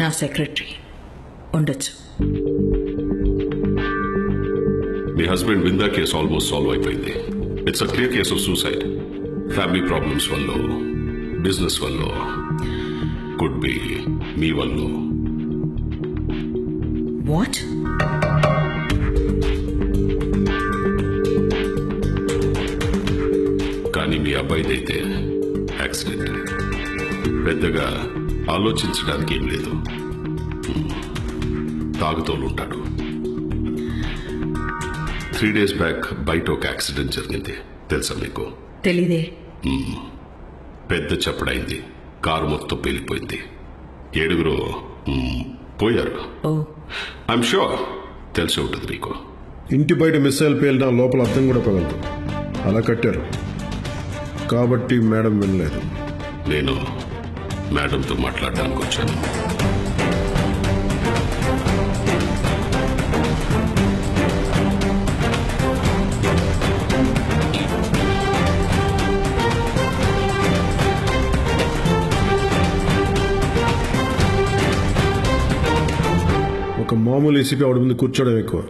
నా సెక్రటరీ. ఉండొచ్చు. మీ హస్బెండ్ విందా కేసు ఆల్మోస్ట్ సాల్వ్ అయిపోయింది. It's a clear case of suicide family problems వల్ల బిజినెస్ వల్ల కుడ్ బి మీ వల్ల. వాట్ కానీ మీ అబ్బాయిదైతే యాక్సిడెంట్ పెద్దగా ఆలోచించడానికి ఏం లేదు. హ్మ్. తాగుతోలు ఉంటాడు. త్రీ డేస్ బ్యాక్ బయట ఒక యాక్సిడెంట్ జరిగింది. తెలుసా మీకు? తెలీదే. పెద్ద చప్పుడైంది. కారు మొత్తం పేలిపోయింది. ఏడుగురు పోయారు. ఓ. I'm sure. తెలిసి ఉంటుంది మీకు. ఇంటి బయట మిస్సైల్ పేలినా లోపల అర్థం కూడా పగలదు. అలా కట్టారు. కాబట్టి మేడం వినలేదు. నేను మేడంతో మాట్లాడడానికి వచ్చాను. ఒక మామూలు ఏసీపీ ఆవిడ ముందు కూర్చోవడం ఎక్కువ.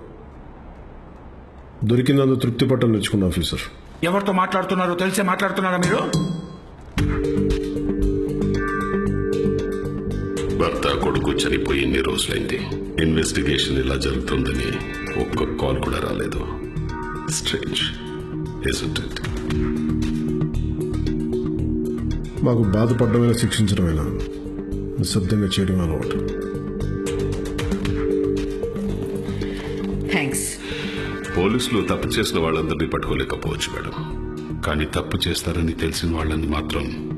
దొరికినందుకు తృప్తి పట్టం నేర్చుకున్న ఆఫీసర్. ఎవరితో మాట్లాడుతున్నారో తెలిసే మాట్లాడుతున్నారా మీరు? భర్త కొడుకు చనిపోయి ఎన్ని రోజులైంది? ఇన్వెస్టిగేషన్ ఇలా జరుగుతుందని ఒక్క కాల్ కూడా రాలేదు. స్ట్రేంజ్ మాకు బాధపడమైనా శిక్షించడమైనా? నిశ్శబ్దంగా చేయడం అలవాటు. థ్యాంక్స్ పోలీసులు తప్పు చేసిన వాళ్ళందరినీ పట్టుకోలేకపోవచ్చు మేడం. కానీ తప్పు చేస్తారని తెలిసిన వాళ్ళని మాత్రం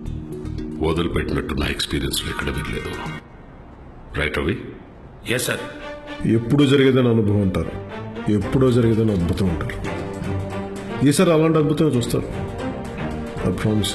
వదిలిపెట్టినట్టు నా ఎక్స్పీరియన్స్ ఎక్కడ వినలేదు. రైట్ అవి ఎస్ సార్ ఎప్పుడూ జరిగేదని అనుభవం అంటారు ఎప్పుడో జరిగేదని అద్భుతం అంటారు ఈసారి అలాంటి అద్భుతం చూస్తారు. I promise